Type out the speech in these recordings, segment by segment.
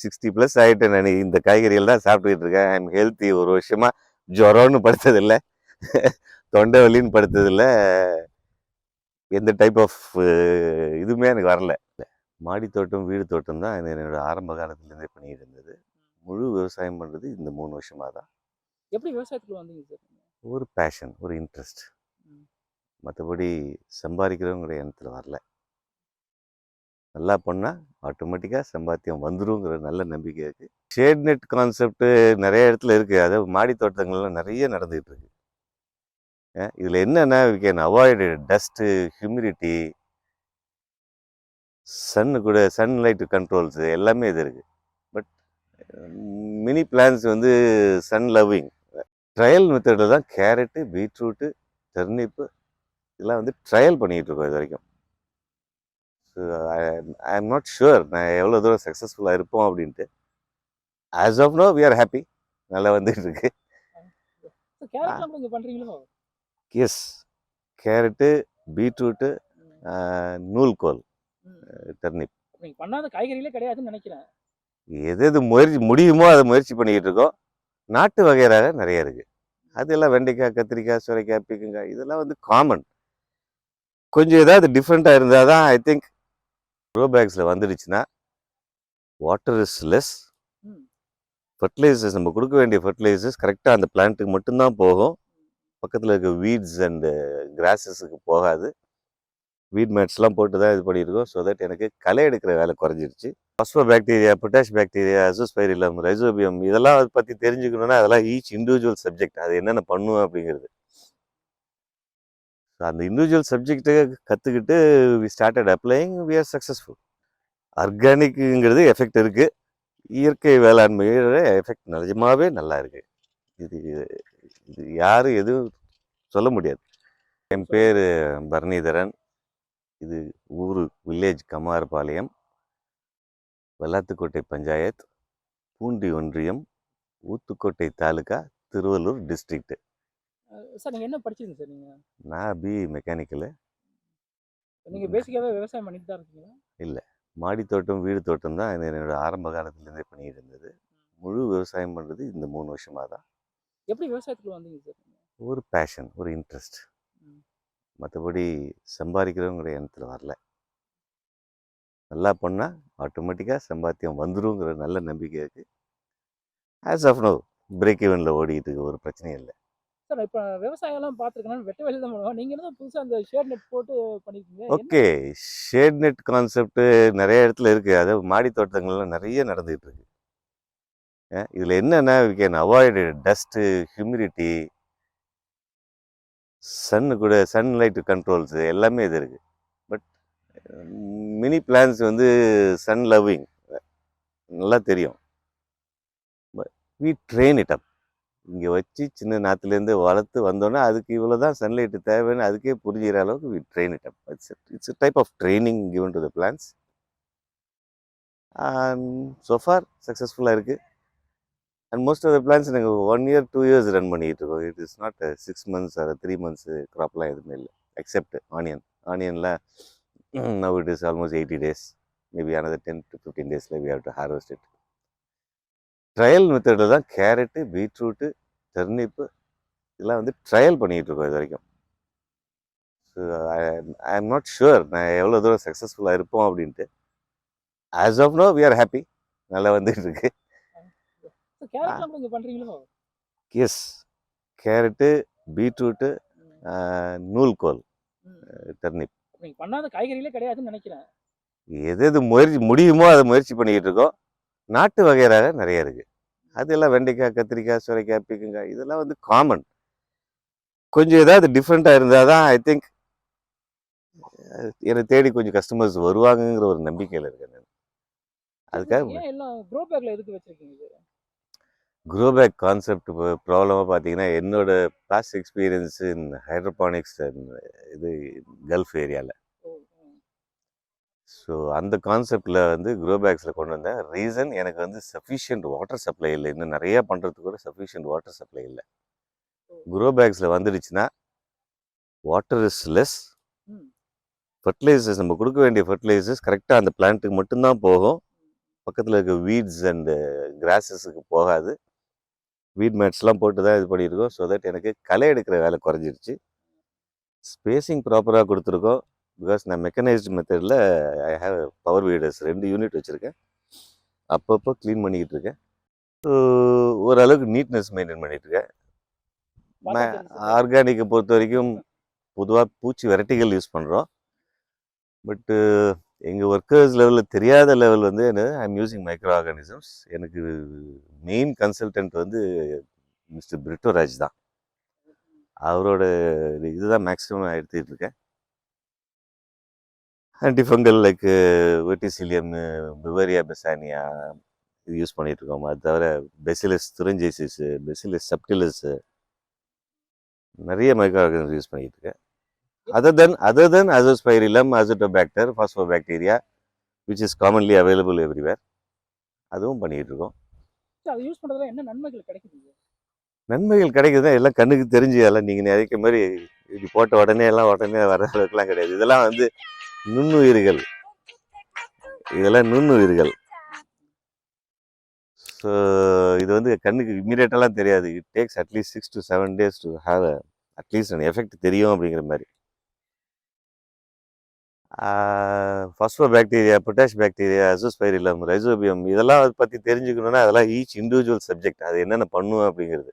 Sixty plus ஆகிட்டேன் நான். இந்த காய்கறிகள் தான் சாப்பிட்டுக்கிட்டு இருக்கேன். ஐ எம் ஹெல்த்தி ஒரு வருஷமா. ஜுரம்னு படுத்ததில்லை. தொண்டை வலின்னு படுத்ததில்லை. எந்த டைப் ஆஃப் இதுவுமே எனக்கு வரல. மாடி தோட்டம் வீடு தோட்டம் தான் என்னோட ஆரம்ப காலத்துலேருந்தே பண்ணிட்டு இருந்தது. முழு விவசாயம் பண்ணுறது இந்த மூணு வருஷமாக தான். எப்படி விவசாயத்துக்குள்ள வந்தீங்க? ஒரு பேஷன் ஒரு இன்ட்ரெஸ்ட். மற்றபடி சம்பாதிக்கிறவங்கிற எண்ணத்தில் வரல. நல்லா பண்ணால் ஆட்டோமேட்டிக்காக சம்பாத்தியம் வந்துருங்கிற நல்ல நம்பிக்கை இருக்குது ஷேட் நெட் கான்செப்ட்டு நிறைய இடத்துல இருக்குது அதாவது மாடி தோட்டங்கள்லாம் நிறைய நடந்துகிட்டு இருக்கு. இதில் என்னென்னா we can avoid dust humidity sun கூட சன்லைட்டு கண்ட்ரோல்ஸு எல்லாமே இது இருக்குது பட் மினி பிளான்ஸ் வந்து சன் லவ்விங் ட்ரையல் மெத்தடில் தான் கேரட்டு பீட்ரூட்டு டர்னிப்பு இதெல்லாம் வந்து ட்ரையல் பண்ணிகிட்டு இருக்கோம் இது வரைக்கும். So I am not sure நான் எவ்வளோ தூரம் சக்ஸஸ்ஃபுல்லாக இருப்போம் அப்படின்ட்டு. As of now we are happy நல்லா வந்துட்டு இருக்கு எஸ் கேரட்டு பீட்ரூட்டு. நூல்கோல். டர்னிப் பண்ணாத காய்கறிகளே கிடையாதுன்னு நினைக்கிறேன். எது எது முயற்சி முடியுமோ அதை முயற்சி பண்ணிக்கிட்டு இருக்கோம். நாட்டு வகையறாக நிறைய இருக்கு. அதெல்லாம் வெண்டைக்காய் கத்திரிக்காய் சுரைக்காய் பீக்கங்காய் இதெல்லாம் வந்து காமன் கொஞ்சம் ஏதாவது டிஃப்ரெண்ட்டாக இருந்தால் தான் ஐ திங்க் க்ரோ பேக்ஸில் வந்துடுச்சுன்னா வாட்டர் இஸ் லெஸ். ஃபர்டிலைசர்ஸ் நம்ம கொடுக்க வேண்டிய ஃபர்டிலைசர்ஸ் கரெக்டாக அந்த பிளான்ட்டுக்கு மட்டும்தான் போகும். பக்கத்தில் இருக்க வீட்ஸ் அண்டு கிராஸஸுக்கு போகாது. வீட் மேட்ஸ்லாம் போட்டு தான் இது பண்ணியிருக்கோம். ஸோ தட் எனக்கு களை எடுக்கிற வேலை குறைஞ்சிருச்சு. Phospho bacteria potash bacteria azospirillum rhizobium இதெல்லாம் பற்றி தெரிஞ்சுக்கணுன்னா அதெல்லாம் ஈச் இண்டிவிஜுவல் சப்ஜெக்ட் அது என்னென்ன பண்ணும் அப்படிங்கிறது. அந்த இண்டிவிஜுவல் சப்ஜெக்ட்டை கற்றுக்கிட்டு we started applying we are successful ஆர்கானிக்குங்கிறது effect இருக்குது இயற்கை வேளாண்மையோட எஃபெக்ட் நிஜமாவே நல்லா இருக்குது இது இது யாரும் எதுவும் சொல்ல முடியாது. என் பேர் பரணிதரன். இது ஊர் வில்லேஜ் கமாரபாளையம் வெள்ளாத்துக்கோட்டை பஞ்சாயத் பூண்டி ஒன்றியம். ஊத்துக்கோட்டை தாலுகா திருவள்ளூர் டிஸ்ட்ரிக்ட் அஹ் சார் நீங்க என்ன படிச்சிருங்க சார் நீங்க? நான் பி மெக்கானிக்கலு நீங்க பேசிக்காவே விவசாயம் பண்ணிட்டு தான் இருக்கீங்களா? மாடி தோட்டம் வீடு தோட்டம் தான் என்னோட ஆரம்ப காலத்துலேருந்தே பண்ணிட்டு இருந்தது. முழு விவசாயம் பண்ணுறது இந்த மூணு வருஷமாக தான். எப்படி விவசாயத்துக்குள்ள வந்தீங்க சார்? ஒரு பேஷன் ஒரு இன்ட்ரெஸ்ட். மற்றபடி சம்பாதிக்கிறவங்கிற எண்ணத்தில் வரல. நல்லா பண்ணால் ஆட்டோமேட்டிக்காக சம்பாத்தியம் வந்துருங்கிற நல்ல நம்பிக்கை இருக்குது ஆஸ் ஆஃப் நோ பிரேக் ஈவனில் இருக்கு ஒரு பிரச்சனையும் இல்லை. சார் இப்ப விவசாயம் எல்லாம் பாத்துருக்கேன் வெட்ட வெளியில தான் பண்ணுவோம் நீங்க தான் புதுசா அந்த ஷேர் நெட் போட்டு பண்ணிருக்கீங்க? ஓகே. ஷேட் நெட் கான்செப்ட் நிறைய இடத்துல இருக்குது அதாவது மாடி தோட்டங்கள்லாம் நிறைய நடந்துகிட்டு இருக்கு. இதில் என்னென்னா we can avoid dust humidity sun கூட சன்லைட் கண்ட்ரோல்ஸு எல்லாமே இது இருக்குது பட் மினி பிளான்ஸ் வந்து சன் லவ்விங் நல்லா தெரியும். வி ட்ரெயின் இட் அப் இங்கே வச்சு சின்ன நாற்றுலேருந்து வளர்த்து வந்தோன்னே அதுக்கு இவ்வளோ தான் சன்லைட்டு தேவைன்னு அதுக்கே புரிஞ்சுகிற அளவுக்கு we train it up it's it's type of training given to the plants and so far சக்ஸஸ்ஃபுல்லாக இருக்குது and most of the plants நாங்கள் one year two years run பண்ணிகிட்டு இருக்கோம். It is not six months or three months க்ராப்லாம் எதுவுமே இல்லை except onion ஆனியனில் now it is almost eighty days maybe another ten to fifteen டேஸில் we have to harvest it trial மெத்தடில் தான் carrot beetroot டர்னிப்பு இதெல்லாம் வந்து trial பண்ணிகிட்டு இருக்கோம் இது வரைக்கும். So I am not sure நான் எவ்வளோ தூரம் சக்ஸஸ்ஃபுல்லாக இருப்போம் அப்படின்ட்டு. As of now we are happy நல்லா வந்துட்டு இருக்கு. Yes carrot beetroot. நூல்கோல். டர்னிப் பண்ணாத காய்கறிகளே கிடையாதுன்னு நினைக்கிறேன். எது எது முயற்சி முடியுமோ அதை முயற்சி பண்ணிக்கிட்டு இருக்கோம். நாட்டு வகையறாக நிறைய இருக்குது அதெல்லாம் வெண்டைக்காய் கத்திரிக்காய் சுரைக்காய் பீக்கங்காய் இதெல்லாம் வந்து காமன் கொஞ்சம் ஏதாவது டிஃப்ரெண்ட்டாக இருந்தால் தான் ஐ திங்க் என்னை தேடி கொஞ்சம் கஸ்டமர்ஸ் வருவாங்கங்கிற ஒரு நம்பிக்கையில் இருக்கேன் நான். அதுக்காக க்ரோ எதுக்கு வச்சிருக்கீங்க க்ரோ பேக் கான்செப்ட் ப்ராப்ளமாக பார்த்தீங்கன்னா என்னோட பாஸ்ட் எக்ஸ்பீரியன்ஸ் இன் ஹைட்ரோபானிக்ஸ் இது கல்ஃப் ஏரியாவில். ஸோ அந்த கான்செப்டில் வந்து க்ரோ பேக்ஸில் கொண்டு வந்தேன். ரீசன் எனக்கு வந்து சஃபிஷியன்ட் வாட்டர் சப்ளை இல்லை. இன்னும் நிறையா பண்ணுறதுக்கு கூட சஃபிஷியன்ட் வாட்டர் சப்ளை இல்லை. க்ரோ பேக்ஸில் வந்துடுச்சுன்னா வாட்டர் இஸ் லெஸ். ஃபர்டிலைசர்ஸ் நம்ம கொடுக்க வேண்டிய ஃபர்டிலைசர்ஸ் கரெக்டாக அந்த பிளான்ட்டுக்கு மட்டும்தான் போகும். பக்கத்தில் இருக்க வீட்ஸ் அண்டு கிராஸஸுக்கு போகாது. வீட் மேட்ஸ்லாம் போட்டு தான் இது பண்ணியிருக்கோம். ஸோ தட் எனக்கு களை எடுக்கிற வேலை குறைஞ்சிருச்சு. ஸ்பேசிங் ப்ராப்பராக கொடுத்துருக்கோம். பிகாஸ் நான் மெக்கனைஸ்டு மெத்தடில் ஐ ஹேவ் பவர் வீடர்ஸ் ரெண்டு யூனிட் வச்சுருக்கேன். அப்பப்போ க்ளீன் பண்ணிக்கிட்டு இருக்கேன். ஓரளவுக்கு நீட்னஸ் மெயின்டைன் தெரியுது. ஆர்கானிக்கை பொறுத்த வரைக்கும் பொதுவாக பூச்சி வெரைட்டிகள் யூஸ் பண்ணுறோம் பட்டு எங்கள் ஒர்க்கர்ஸ் லெவலில் தெரியாத லெவல் வந்து ஐம் யூசிங் மைக்ரோ ஆர்கானிசம்ஸ் எனக்கு மெயின் கன்சல்டன்ட் வந்து மிஸ்டர் பிரிட்டோராஜ் தான். அவரோட இதுதான் மேக்ஸிமம் நான் எடுத்துக்கிட்டு இருக்கேன். ஆன்டிஃபங்கல் லைக் வெட்டிசிலியம் பிவரியா பெசானியா இது யூஸ் பண்ணிட்டு இருக்கோம் அது தவிர பெசிலஸ் துரஞ்சைசிஸ் பெசிலஸ் சப்டிலஸ் நிறைய மைக்ரோ ஆர்கானிசம் யூஸ் பண்ணிட்டு இருக்கேன் other than other than azospirillum azotobacter phosphobacteria which is commonly available everywhere அதுவும் பண்ணிட்டு இருக்கோம் அதை யூஸ் பண்றதுல என்ன நன்மைகள் கிடைக்குது? நன்மைகள் கிடைக்குதுன்னா எல்லாம் கண்ணுக்கு தெரிஞ்சு எல்லாம் நீங்கள் நினைக்கிற மாதிரி இப்படி போட்ட உடனே எல்லாம் உடனே வர அளவுக்குலாம் கிடையாது. இதெல்லாம் வந்து நுண்ணுயிர்கள். இதெல்லாம் நுண்ணுயிர்கள். ஸோ இது வந்து கண்ணுக்கு இம்மீடியட்டெல்லாம் தெரியாது. It takes at least six to seven days to have at least எனக்கு எஃபெக்ட் தெரியும் அப்படிங்கிற மாதிரி. Phospho bacteria potash bacteria azospirillum rhizobium இதெல்லாம் அதை பற்றி தெரிஞ்சுக்கணுன்னா அதெல்லாம் ஈச் இண்டிவிஜுவல் சப்ஜெக்ட் அது என்னென்ன பண்ணுவோம் அப்படிங்கிறது.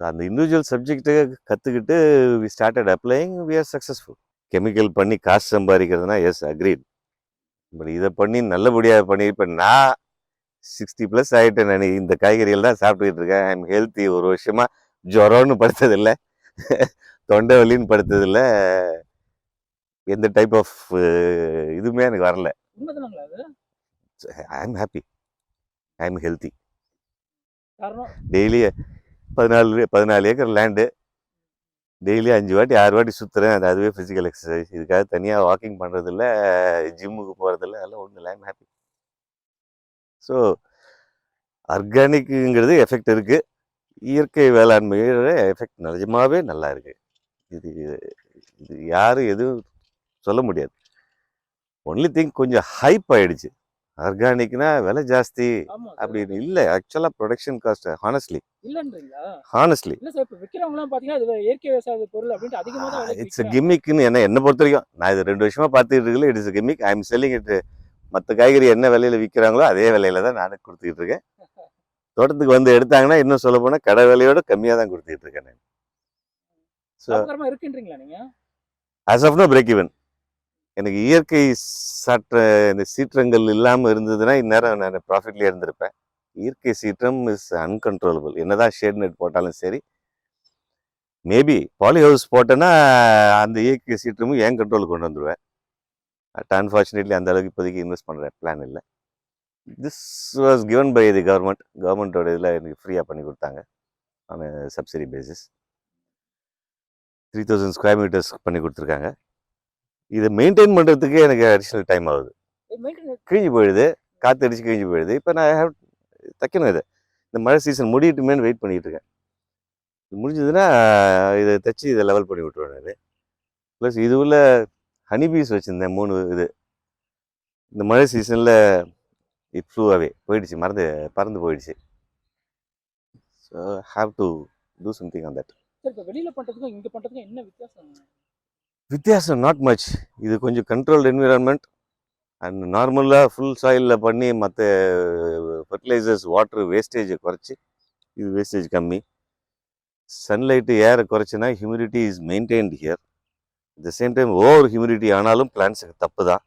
ஸோ அந்த இண்டிவிஜுவல் சப்ஜெக்ட்டை கற்றுக்கிட்டு we started applying we are successful chemical பண்ணி காசு சம்பாதிக்கிறதுனா எஸ் அக்ரீட் பட் இதை பண்ணி நல்லபடியாக பண்ணி இப்போ நான் சிக்ஸ்டி ப்ளஸ் ஆகிட்டேன் நான். இந்த காய்கறிகள் தான் சாப்பிட்டுக்கிட்டு இருக்கேன். ஐ எம் ஹெல்த்தி ஒரு வருஷமா ஜுரம்னு படுத்ததில்லை. தொண்டை வலின்னு படுத்ததில்லை. எந்த டைப் ஆஃப் இதுவுமே எனக்கு வரல. I am happy I am healthy daily பதினாலு பதினாலு ஏக்கர் லேண்டு டெய்லி அஞ்சு வாட்டி ஆறு வாட்டி சுற்றுறேன் அது அதுவே ஃபிசிக்கல் எக்ஸசைஸ் இதுக்காக தனியாக வாக்கிங் பண்ணுறதில்ல ஜிம்முக்கு போகிறதில்ல அதெல்லாம் ஒன்றும் இல்லை. ஐம் ஹாப்பி ஸோ ஆர்கானிக்குங்கிறது எஃபெக்ட் இருக்குது இயற்கை வேளாண்மையோட எஃபெக்ட் நிஜமாவே நல்லா இருக்குது இது இது யாரும் எதுவும் சொல்ல முடியாது. ஒன்லி திங் கொஞ்சம் ஹைப் ஆகிடுச்சு ஆர்கானிக்னா விலை ஜாஸ்தி. அப்படின்னு. இல்லை ஆக்சுவலாக production cost honestly honestly it's. கிம்மிக்னு என்ன என்னை பொறுத்த வரைக்கும் நான் இது ரெண்டு வருஷமா பார்த்துட்டு இருக்கல it's gimmick I am selling it மற்ற காய்கறி என்ன விலையில விற்கிறாங்களோ அதே விலையில தான் நானும் கொடுத்துக்கிட்டு இருக்கேன். தோட்டத்துக்கு வந்து எடுத்தாங்கன்னா இன்னும் சொல்ல போனால் கடை விலையோட கம்மியாக தான் கொடுத்துக்கிட்டு இருக்கேன் நான். So as of now break even எனக்கு இயற்கை சற்ற இந்த சீற்றங்கள் இல்லாமல் இருந்ததுன்னா இந்நேரம் நான் ப்ராஃபிட்லேயே இருந்திருப்பேன். இயற்கை சீற்றம் இஸ் அன்கன்ட்ரோலபிள் என்னதான் ஷேட் நெட் போட்டாலும் சரி. மேபி பாலி ஹவுஸ் போட்டேன்னா அந்த இயற்கை சீற்றமும் ஏன் கண்ட்ரோல் கொண்டு வந்துடுவேன்? பட் அன்ஃபார்ச்சுனேட்லி அந்த அளவுக்கு இப்போதைக்கு இன்வெஸ்ட் பண்ணுற பிளான் இல்லை. This was given by the government கவர்மெண்ட்டோட இதில் எனக்கு ஃப்ரீயாக பண்ணி கொடுத்தாங்க. On subsidy basis three thousand square meters பண்ணி கொடுத்துருக்காங்க. இதை மெயின்டைன் பண்ணுறதுக்கு எனக்கு அடிஷ்னல் டைம் ஆகுது. கிழிஞ்சு போயிடுது. காற்று அடிச்சு கிழிஞ்சு போயிடுது. இப்போ நான் have தைக்கணும் இதை. இந்த மழை சீசன் முடியட்டுமேன்னு வெயிட் இருக்கேன். இது முடிஞ்சதுன்னா இதை தைச்சி இதை லெவல் பண்ணி விட்டுருவேன் நான். ப்ளஸ் இது உள்ள ஹனிபீஸ் வச்சுருந்தேன் மூணு இது. இந்த மழை சீசனில் இட் ஃப்ளூ அவே போயிடுச்சு மறந்து பறந்து போயிடுச்சு. So have to do something on that இப்ப வெளியில பண்றதுக்கும் இங்க பண்றதுக்கும் என்ன வித்தியாசம்? வித்தியாசம் நாட் மச் இது கொஞ்சம் கண்ட்ரோல்டு என்விரான்மெண்ட் அண்ட் நார்மலாக ஃபுல் சாயிலில் பண்ணி மற்ற ஃபர்டிலைசர்ஸ் வாட்ரு வேஸ்டேஜை குறைச்சி இது வேஸ்டேஜ் கம்மி. சன்லைட்டு ஏரை குறைச்சினா humidity is maintained here the same time over humidity ஆனாலும் பிளான்ஸுக்கு தப்பு தான்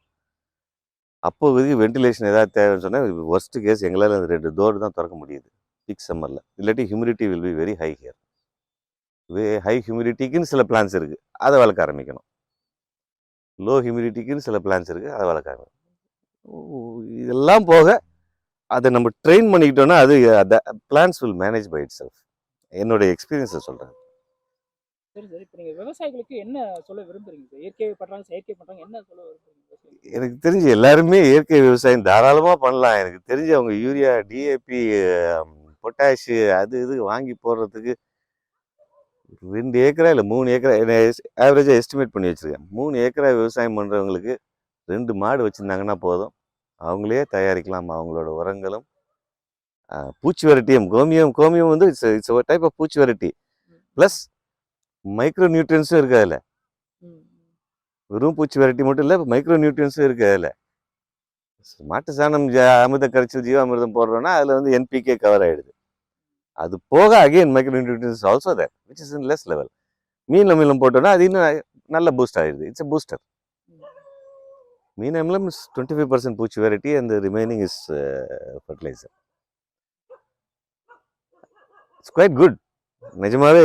அப்போ இதுக்கு வென்டிலேஷன் ஏதாவது தேவைன்னு சொன்னால் ஒர்ஸ்ட் கேஸ் எங்களால் அந்த ரெண்டு டோர் தான் திறக்க முடியுது. பீக் சம்மரில் இல்லாட்டி humidity will be very high here high ஹியூமிடிட்டிக்குன்னு சில பிளான்ஸ் இருக்குது அதை வளர்க்க ஆரம்பிக்கணும். லோ ஹியூமிடிட்டிக்குன்னு சில பிளான்ஸ் இருக்குது அதை வளர்க்க ஆரம்பிக்கணும் ஓ, இதெல்லாம் போக அதை நம்ம ட்ரெயின் பண்ணிக்கிட்டோம்னா அது plants will manage by itself என்னோட எக்ஸ்பீரியன்ஸை சொல்கிறேன் சரி சார். இப்ப நீங்க விவசாயிகளுக்கு என்ன சொல்ல விரும்புறீங்க? சார் இயற்கை பண்றாங்க செயற்கை பண்றாங்க என்ன சொல்ல விரும்புறீங்க விவசாயிகளுக்கு? எனக்கு தெரிஞ்சு எல்லாருமே இயற்கை விவசாயம் தாராளமாக பண்ணலாம். எனக்கு தெரிஞ்சு அவங்க யூரியா டிஏபி பொட்டாஷு அது இது வாங்கி போடுறதுக்கு ரெண்டு ஏக்கரா இல்லை மூணு ஏக்கரா? ஆவரேஜாக எஸ்டிமேட் பண்ணி வச்சுருக்கேன். மூணு ஏக்கரா விவசாயம் பண்ணுறவங்களுக்கு ரெண்டு மாடு வச்சுருந்தாங்கன்னா போதும். அவங்களே தயாரிக்கலாம் அவங்களோட உரங்களும். பூச்சி வெரைட்டியும் கோமியம் கோமியம் வந்து இட்ஸ் இட்ஸ் ஒரு டைப் ஆஃப் பூச்சி வெரைட்டி. ப்ளஸ் மைக்ரோ நியூட்ரியன்ஸும் இருக்குது அதில். வெறும் பூச்சி வெரைட்டி மட்டும் இல்லை மைக்ரோ நியூட்ரியன்ஸும் இருக்குது அதில். மாட்டு சாணம் அமிர்தம் கரைச்சல் ஜீவாமிர்தம் போடுறோன்னா அதில் வந்து என்பிகே கவர் ஆகிடுது அது போக again micro nutrients also there which is in less level மீன் அமிலம் போட்டோன்னா அது இன்னும் நல்ல பூஸ்ட் ஆகிடுது இட்ஸ் அ பூஸ்டர் மீன் அமிலம் இஸ் டுவெண்ட்டி ஃபைவ் பர்சன்ட் பூச்சி variety and remaining is fertiliser it's quite good நிஜமாவே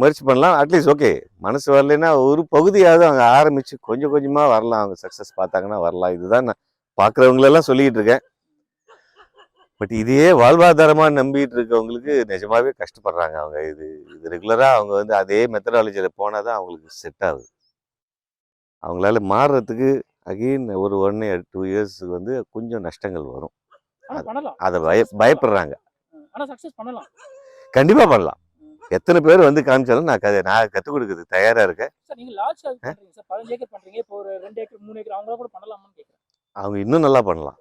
முயற்சி பண்ணலாம். அட்லீஸ்ட் ஓகே மனசு வரலைன்னா ஒரு பகுதியாவது அவங்க ஆரம்பித்து கொஞ்சம் கொஞ்சமாக வரலாம். அவங்க சக்ஸஸ் பார்த்தாங்கன்னா வரலாம். இதுதான் நான் பார்க்குறவங்களெல்லாம் சொல்லிக்கிட்டு இருக்கேன். பட் இதையே வாழ்வாதாரமா நம்பிட்டு இருக்கவங்களுக்கு நிஜமாவே கஷ்டப்படுறாங்க அவங்க. இது இது ரெகுலரா அவங்க வந்து அதே மெத்தடாலஜியில் போனால் தான் அவங்களுக்கு செட் ஆகுது. அவங்களால மாறுறதுக்கு அகெயின் ஒரு ஒன் இயர் டூ இயர்ஸ்க்கு வந்து கொஞ்சம் நஷ்டங்கள் வரும். அதை பய பயப்படுறாங்க. சக்சஸ் பண்ணலாம். எத்தனை பேர் வந்து காமிச்சாலும் நான் க- நான் கற்றுக் கொடுக்குறது தயாரா இருக்கேன். அவங்க இன்னும் நல்லா பண்ணலாம்.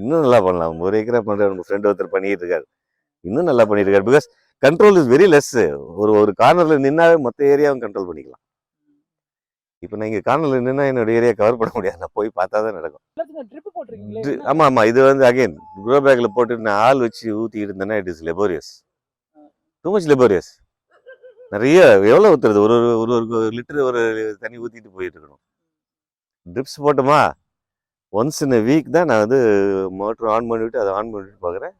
இன்னும் நல்லா பண்ணலாம். ஒரு ஏக்கரா பண்ற உங்க ஃப்ரெண்ட் ஒருத்தர் பண்ணிட்டு இருக்காரு. இன்னும் நல்லா பண்ணிட்டு இருக்காரு. Because control is very less ஒரு ஒரு கார்னர்ல நின்னாவே மொத்த ஏரியாவும் கண்ட்ரோல் பண்ணிக்கலாம். இப்போ நான் இங்க கார்னர்ல நின்னா என்னோட ஏரியா கவர் பண்ண முடியாது. நான் போய் பார்த்தா தான் நடக்கும். எல்லாத்துக்கும் ட்ரிப் போட்டிருக்கீங்களே? Dri- என்ன? ஆமா ஆமா. இது வந்து அகைன் க்ரோ பேக்ல போட்டு நான் ஆள் வச்சு ஊத்திட்டு இருந்தேன்னா it is laborious too much laborious நிறைய எவ்வளோ ஊத்துறது? ஒரு ஒரு ஒரு லிட்டர் ஒரு தண்ணி ஊத்திட்டு போயிட்டு இருக்கணும். ட்ரிப்ஸ் போட்டோமா? ஒன்ஸ் இன் வீக் தான் நான் வந்து மோட்ரு ஆன் பண்ணிவிட்டு அதை ஆன் பண்ணிவிட்டு பார்க்குறேன்.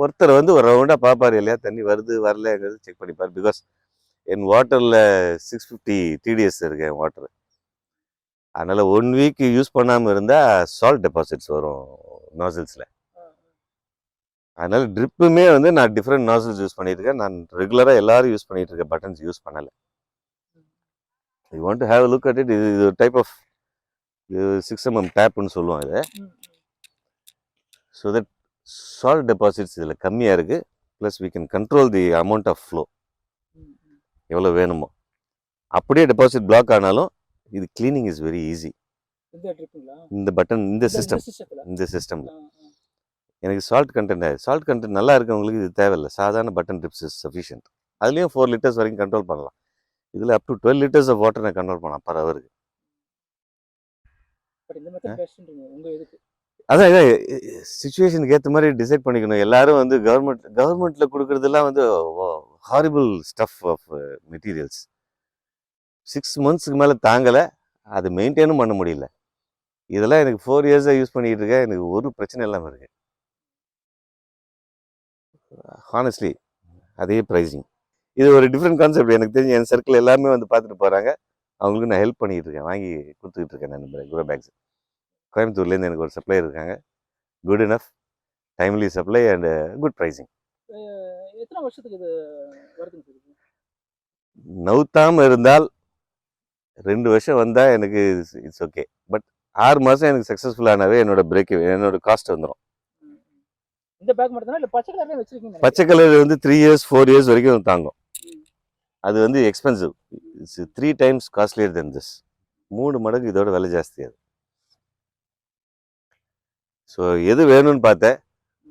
ஒருத்தர் வந்து ஒரு ரவுண்டாக பார்ப்பார் இல்லையா தண்ணி வருது வரலங்கிறது செக் பண்ணிப்பார். பிகாஸ் என் வாட்டரில் சிக்ஸ் ஃபிஃப்டி டிடிஎஸ் இருக்கு என் வாட்டர் அதனால் ஒன் வீக் யூஸ் பண்ணாமல் இருந்தால் சால்ட் டெபாசிட்ஸ் வரும் நாசில்ஸில் அதனால் ட்ரிப்புமே வந்து நான் டிஃப்ரெண்ட் நாசில்ஸ் யூஸ் பண்ணியிருக்கேன். நான் ரெகுலராக எல்லோரும் யூஸ் பண்ணிகிட்டு இருக்க பட்டன்ஸ் யூஸ் பண்ணலை. I want to have look at it இது இது டைப் ஆஃப் சிக்ஸ் எம்எம் டேப்னு சொல்லுவோம் இதை. ஸோ தட் சால்ட் டெபாசிட்ஸ் இதில் கம்மியாக இருக்குது plus we can control the amount of flow. எவ்வளோ வேணுமோ. அப்படியே டெபாசிட் பிளாக் ஆனாலும் இது க்ளீனிங் இஸ் வெரி ஈஸி இந்த பட்டன் இந்த சிஸ்டம் இந்த சிஸ்டமில் எனக்கு சால்ட் கண்டென்ட் சால்ட் கண்டென்ட் நல்லா இருக்கவங்களுக்கு இது தேவையில்லை. சாதாரண பட்டன் ட்ரிப்ஸ் இஸ் சஃபிஷியன்ட் அதுலேயும் ஃபோர் லிட்டர்ஸ் வரைக்கும் கண்ட்ரோல் பண்ணலாம். இதில் up to twelve litres of water நான் கண்ட்ரோல் பண்ணலாம் பர் பட் இந்த மெத்தட் பெஸ்ட்ன்றீங்க உங்க இதுக்கு. அதான் சுச்சுவேஷனுக்கு ஏற்ற மாதிரி டிசைட் பண்ணிக்கணும். எல்லாரும் வந்து கவர்மெண்ட் கவர்மெண்ட்டில் கொடுக்குறதெல்லாம் வந்து horrible stuff of materials six மந்த்ஸ்க்கு மேலே தாங்கலை. அது மெயின்டைனும் பண்ண முடியல. இதெல்லாம் எனக்கு ஃபோர் இயர்ஸாக யூஸ் பண்ணிட்டு இருக்கேன். எனக்கு ஒரு பிரச்சனை இல்லாமல் இருக்கு. ஹானஸ்ட்லி அதே ப்ரைஸிங் இது ஒரு டிஃப்ரெண்ட் கான்செப்ட் எனக்கு தெரிஞ்சு என் சர்க்கிள் எல்லாமே வந்து பார்த்துட்டு போகிறாங்க அவங்களுக்கு நான் ஹெல்ப் பண்ணிட்டு இருக்கேன் வாங்கி கொடுத்துக்கிட்டு இருக்கேன் நான் குரோ பேக்ஸ் கோயம்புத்தூர்லேருந்து எனக்கு ஒரு சப்ளையர் இருக்காங்க. Good enough timely supply and good pricing எத்தனை வருஷத்துக்கு இது? நவுத்தாமல் இருந்தால் ரெண்டு வருஷம் வந்தால் எனக்கு இட்ஸ் ஓகே பட் ஆறு மாதம் எனக்கு சக்ஸஸ்ஃபுல்லானாவே என்னோட பிரேக் என்னோட காஸ்ட் வந்துடும். இந்த பேக் மட்டும் பச்சை கலர்லயே வச்சிருக்கீங்க பச்சை கலர் வந்து த்ரீ இயர்ஸ் ஃபோர் இயர்ஸ் வரைக்கும் தாங்கும். அது வந்து expensive it's three times costlier than this மூணு மடங்கு இதோட விலை ஜாஸ்தி அது. ஸோ எது வேணும்னு பார்த்தேன்.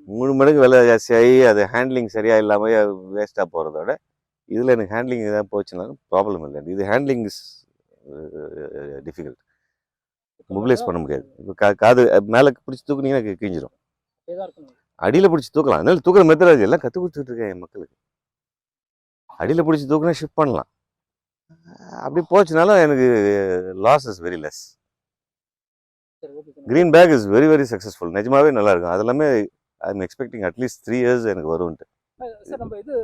மூணு மடங்கு விலை ஜாஸ்தியாகி அது ஹேண்ட்லிங் சரியாக இல்லாமல் வேஸ்ட்டாக போகிறதோட இதில் எனக்கு ஹேண்ட்லிங் எதாவது போச்சுனாலும் ப்ராப்ளம் இல்லை. இது ஹேண்ட்லிங் இஸ் டிஃபிகல்ட் மொபிலைஸ் பண்ண முடியாது. இப்போ கா காது மேலே பிடிச்சி தூக்குனீங்கன்னா கிழிஞ்சிரும் அடியில் பிடிச்சி தூக்கலாம். அதனால தூக்குற மெத்தடாலஜி எல்லாம் கற்றுக் கொடுத்துட்டு இருக்கேன் என் மக்களுக்கு. அடியில் பிடிச்சி தூக்குனா ஷிஃப்ட் பண்ணலாம். அப்படி போச்சுனாலும் எனக்கு லாஸ் இஸ் வெரி லெஸ் சரி sir green bag is very very successful நிஜமாவே நல்லா இருக்கும். அது எல்லாமே I am expecting at least three years எனக்கு வரும்ன்ட்டு. சார் நம்ம இது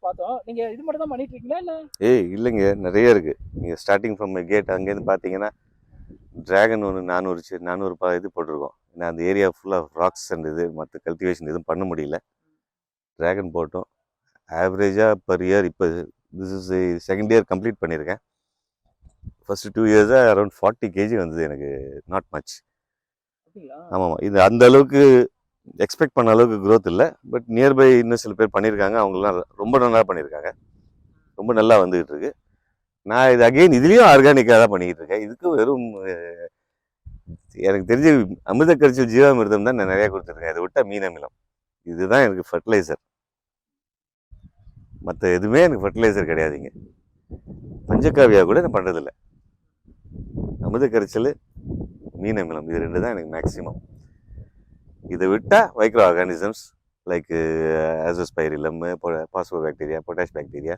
பார்த்தோம். நீங்க இது மட்டும் தான் பண்ணிட்டு இருக்கீங்களா இல்ல? ஏய் இல்லைங்க. நிறைய இருக்குது நீங்கள் ஸ்டார்டிங் ஃப்ரம் கேட் அங்கேருந்து பார்த்தீங்கன்னா டிராகன் ஒன்று நானூறு சி- நானூறு ப இது போட்டிருக்கோம். ஏன்னா அந்த ஏரியா ஃபுல்லாக ராக்ஸ் அண்ட் இது மற்ற கல்டிவேஷன் எதுவும் பண்ண முடியல. டிராகன் போட்டோம். ஆவரேஜாக பர் இயர் இப்போ this is second year complete பண்ணியிருக்கேன் ஃபஸ்ட்டு டூ இயர்ஸாக அரௌண்ட் ஃபார்ட்டி கேஜி வந்தது எனக்கு நாட் மச் ஆமாம் இது அந்த அளவுக்கு எக்ஸ்பெக்ட் பண்ண அளவுக்கு growth இல்லை. பட் நியர்பை இன்னும் சில பேர் பண்ணியிருக்காங்க அவங்களாம் ரொம்ப நல்லா பண்ணியிருக்காங்க ரொம்ப நல்லா வந்துகிட்டு இருக்கு. நான் இது அகைன் இதுலேயும் ஆர்கானிக்காக தான் பண்ணிக்கிட்டு இருக்கேன். இதுக்கு வெறும் எனக்கு தெரிஞ்சு அமிர்த கரிசல் ஜீவாமிர்தம் தான் நான் நிறையா கொடுத்துருக்கேன். அதை விட்டா மீன் அமிலம் இதுதான் எனக்கு ஃபர்டிலைசர் மற்ற எதுவுமே எனக்கு ஃபர்டிலைசர் கிடையாதுங்க. பஞ்சக்காவியாக கூட நான் பண்ணுறதில்ல அமிர்த கரைச்சல் மீன் அமிலம் இது ரெண்டு தான் எனக்கு மேக்ஸிமம் இதை விட்டால் micro organisms like azospirillum phospho bacteria potash bacteria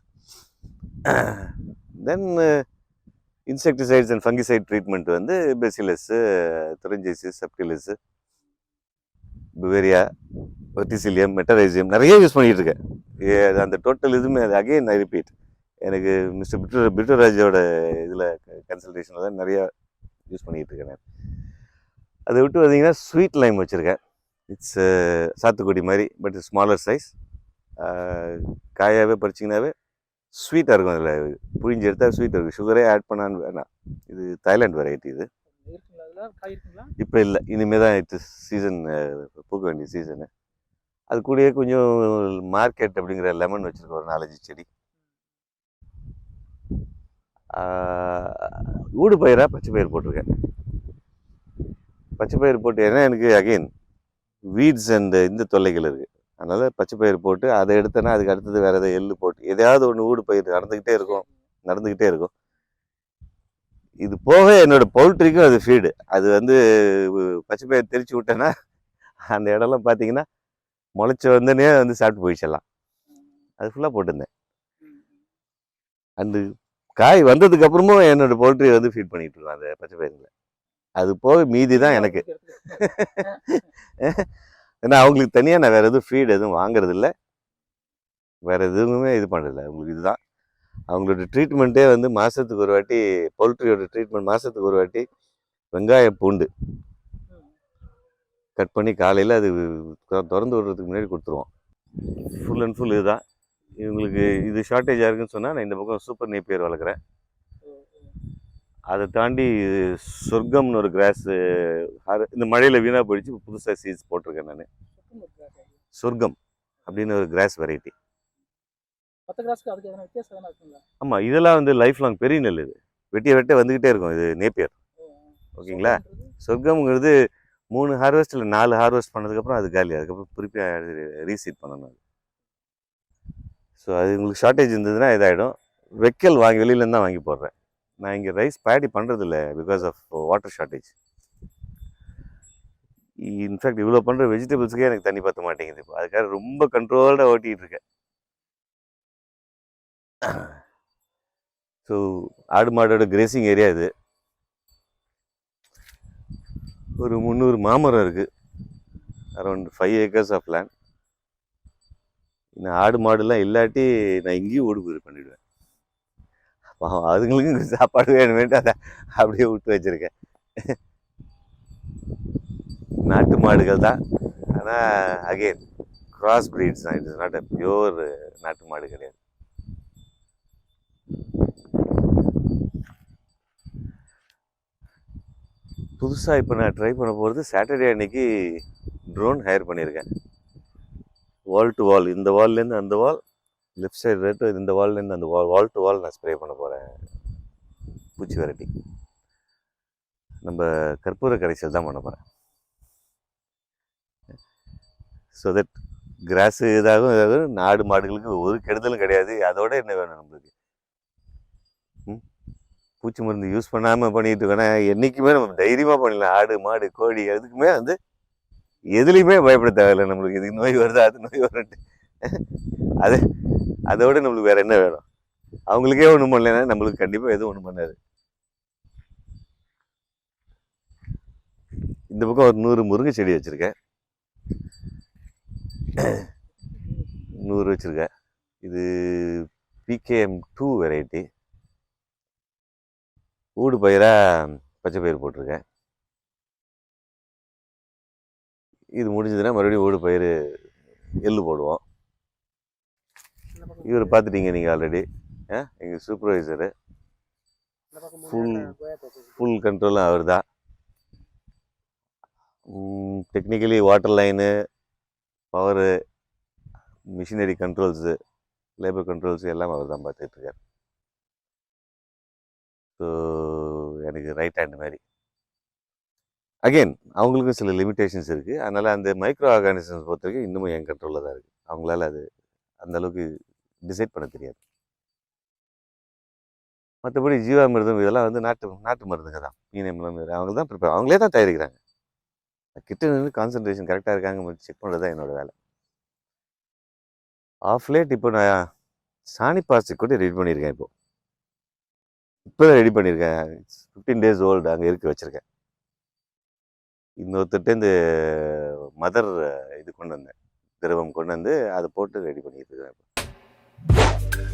then insecticides and fungicide treatment வந்து பெசிலஸ்ஸு துரஞ்சிசிஸ் செப்டிலிஸு பிவேரியா வெர்டிசிலியம் மெட்டரைசியம் நிறைய யூஸ் பண்ணிகிட்டு இருக்கேன். அந்த டோட்டல் இதுவுமே அது அகைன் ஐ ரிப்பீட் எனக்கு மிஸ்டர் பிட்டு பிட்டுராஜோட இதில் கன்சல்டேஷனில் தான் நிறையா யூஸ் பண்ணிட்டு இருக்கேன் நான். அதை விட்டு பார்த்தீங்கன்னா ஸ்வீட் லைம் வச்சுருக்கேன். இட்ஸ் சாத்துக்குடி மாதிரி பட் ஸ்மாலர் சைஸ் காயாகவே பறிச்சிங்கனாவே ஸ்வீட்டாக இருக்கும் அதில். புழிஞ்சு எடுத்தால் ஸ்வீட் இருக்கும். சுகரே ஆட் பண்ணான்னு வேணாம். இது தாய்லாந்து வெரைட்டி இது. இப்போ இல்லை. இனிமேல் தான் இது சீசன் பூக்க வேண்டிய சீசனு அது கூடயே கொஞ்சம் மார்க்கெட் அப்படிங்கிற லெமன் வச்சுருக்கோம் ஒரு நாலஞ்சு செடி. ஊடு பயிராக பச்சை பயிர் போட்டிருக்கேன். பச்சை பயிர் போட்டு ஏன்னா எனக்கு அகைன் வீட்ஸ் அண்ட் இந்த தொல்லைகள் இருக்குது அதனால் பச்சை பயிர் போட்டு அதை எடுத்தேன்னா அதுக்கு அடுத்தது வேறு எதாவது எள்ளு போட்டு எதையாவது ஒன்று ஊடு பயிர் நடந்துக்கிட்டே இருக்கும் நடந்துக்கிட்டே இருக்கும். இது போக என்னோட பவுல்ட்ரிக்கும் அது ஃபீடு அது வந்து பச்சை பயிர் தெரிச்சு விட்டேன்னா அந்த இடம்லாம் பார்த்தீங்கன்னா முளைச்சி வந்தனே வந்து சாப்பிட்டு போயிடுச்சிடலாம். அது ஃபுல்லாக போட்டிருந்தேன். அந்த காய் வந்ததுக்கு அப்புறமும் என்னோட வந்து ஃபீட் பண்ணிட்டு இருக்கோம் அந்த பச்சை பயிரில் அது போக மீதி தான் எனக்கு. ஏன்னா அவங்களுக்கு தனியாக நான் வேறு எதுவும் ஃபீட் எதுவும் வாங்குறது இல்ல வேறு எதுவுமே இது பண்ணுறதில்ல அவங்களுக்கு இதுதான். அவங்களோட ட்ரீட்மெண்ட்டே வந்து மாதத்துக்கு ஒரு வாட்டி போல்ட்ரியோட ட்ரீட்மெண்ட் மாதத்துக்கு ஒரு வாட்டி வெங்காயம் பூண்டு. கட் பண்ணி காலையில் அது திறந்து விடுறதுக்கு முன்னாடி கொடுத்துருவோம். ஃபுல் அண்ட் ஃபுல் இதுதான். இவங்களுக்கு இது ஷார்ட்டேஜாக இருக்குன்னு சொன்னால் நான் இந்த பக்கம் சூப்பர் நேப்பியர் வளர்க்குறேன். அதை தாண்டி சொர்க்கம்னு ஒரு கிராஸ் இந்த மழையில் வீணாக போயிடுச்சு. புதுசாக சீட்ஸ் போட்டிருக்கேன் நான். சொர்க்கம் அப்படின்னு ஒரு கிராஸ் வெரைட்டி ஆமாம் இதெல்லாம் வந்து லைஃப் லாங் பெரிய நெல் இது. வெட்டிய வெட்ட வந்துக்கிட்டே இருக்கும் இது நேப்பியர் ஓகேங்களா? சொர்க்கம்ங்கிறது மூணு ஹார்வெஸ்ட் இல்லை நாலு ஹார்வெஸ்ட் பண்ணதுக்கப்புறம் அது காலி. அதுக்கப்புறம் திருப்பி ரீசீட் பண்ணணும் அது. ஸோ அது உங்களுக்கு ஷார்ட்டேஜ் இருந்ததுன்னா இதாகிடும் வெக்கல் வாங்கி வெளியிலேருந்து தான் வாங்கி போடுறேன். நான் இங்கே ரைஸ் பேடி பண்ணுறதில்ல because of water shortage in fact இவ்வளோ பண்ணுற வெஜிடபிள்ஸுக்கே எனக்கு தண்ணி பற்ற மாட்டேங்குது இப்போ. அதுக்காக ரொம்ப கண்ட்ரோல்டாக ஓட்டிகிட்டு இருக்கேன். ஸோ ஆடு மாடோட கிரேசிங் ஏரியா இது. ஒரு முந்நூறு மாமரம் இருக்குது around five acres of land நான் ஆடு மாடுலாம் இல்லாட்டி நான் இங்கேயும் ஊடுபயிர் பண்ணிவிடுவேன் பாவம் அதுங்களுக்கும் சாப்பாடு வேணுமேட்டு அதை அப்படியே விட்டு வச்சுருக்கேன். நாட்டு மாடுகள் தான். ஆனால் அகெயின் கிராஸ் பிரீட்ஸ் தான் இட்ஸ் நாட் அ பியூர் நாட்டு மாடு கிடையாது. புதுசாக இப்போ நான் ட்ரை பண்ண போகிறது சாட்டர்டே அன்னைக்கு ட்ரோன் ஹையர் பண்ணியிருக்கேன் வால் டு வால் இந்த வால்லேருந்து அந்த வால் லெஃப்ட் சைடு ரேட்டு இந்த வால்லேருந்து அந்த வால் வால் டு வால் நான் ஸ்ப்ரே பண்ண போகிறேன் பூச்சி வெரைட்டி. நம்ம கற்பூர கரைசல் தான் பண்ண போகிறேன் ஸோ தட் கிராஸு இதாகும் இதாகும் நாடு மாடுகளுக்கு ஒரு கெடுதலும் கிடையாது. அதோட என்ன வேணும் நம்மளுக்கு? பூச்சி மருந்து யூஸ் பண்ணாமல் பண்ணிட்டு இருக்கோன்னா என்றைக்குமே நம்ம தைரியமாக பண்ணிடலாம். ஆடு மாடு கோழி எதுக்குமே வந்து எதுலேயுமே பயப்பட தேவையில்லை நம்மளுக்கு. இதுக்கு நோய் வருதா அது நோய் வரும்ட்டு. அது அதோட நம்மளுக்கு வேறு என்ன வேணும்? அவங்களுக்கே ஒன்றும் பண்ணலைன்னா நம்மளுக்கு கண்டிப்பாக எதுவும் ஒன்றும் பண்ணாது. இந்த பக்கம் ஒரு நூறு முருங்கை செடி வச்சுருக்கேன். நூறு வச்சுருக்கேன். இது பிகேஎம் டூ வெரைட்டி ஊடு பயிராக பச்சை பயிர் போட்டிருக்கேன். இது முடிஞ்சதுன்னா மறுபடியும் ஊடு பயிர் எள்ளு போடுவோம். இவர் பார்த்துட்டீங்க நீங்கள் ஆல்ரெடி எங்கள் சூப்பர்வைசரு ஃபுல் ஃபுல் கண்ட்ரோலும் அவர் தான் technically water line power machinery controls labour controls எல்லாம் அவர் தான் பார்த்துட்ருக்கார் ஸோ எனக்கு ரைட் ஹேண்ட் மாதிரி. அகைன் அவங்களுக்கும் சில லிமிட்டேஷன்ஸ் இருக்குது அதனால் அந்த மைக்ரோ ஆர்கானிசம்ஸ் பொறுத்த வரைக்கும் இன்னமும் என் கண்ட்ரோலில் தான் இருக்குது அவங்களால அது அந்தளவுக்கு டிசைட் பண்ண தெரியாது. மற்றபடி ஜீவாமிர்தம் இதெல்லாம் வந்து நாட்டு நாட்டு மருந்துங்க தான். மீனமிலம் அவங்க தான் ப்ரிப்பேர் அவங்களே தான் தயாரிக்கிறாங்க. கிட்ட நின்று கான்சன்ட்ரேஷன் கரெக்டாக இருக்காங்க செக் பண்ணுறது தான் என்னோட வேலை. ஆஃப் லேட் இப்போ நான் சாணி பாஸ்டிக் கூட ரெடி பண்ணியிருக்கேன் இப்போது இப்போ தான் ரெடி பண்ணியிருக்கேன் ஃபிஃப்டீன் டேஸ் ஓல்டு அங்கே இருக்க வச்சுருக்கேன். இன்னொருத்தட்ட இந்த மதர் இது கொண்டு வந்தேன். திரவம் கொண்டு வந்து அதை போட்டு ரெடி பண்ணிட்டு இருக்கேன். இப்போ.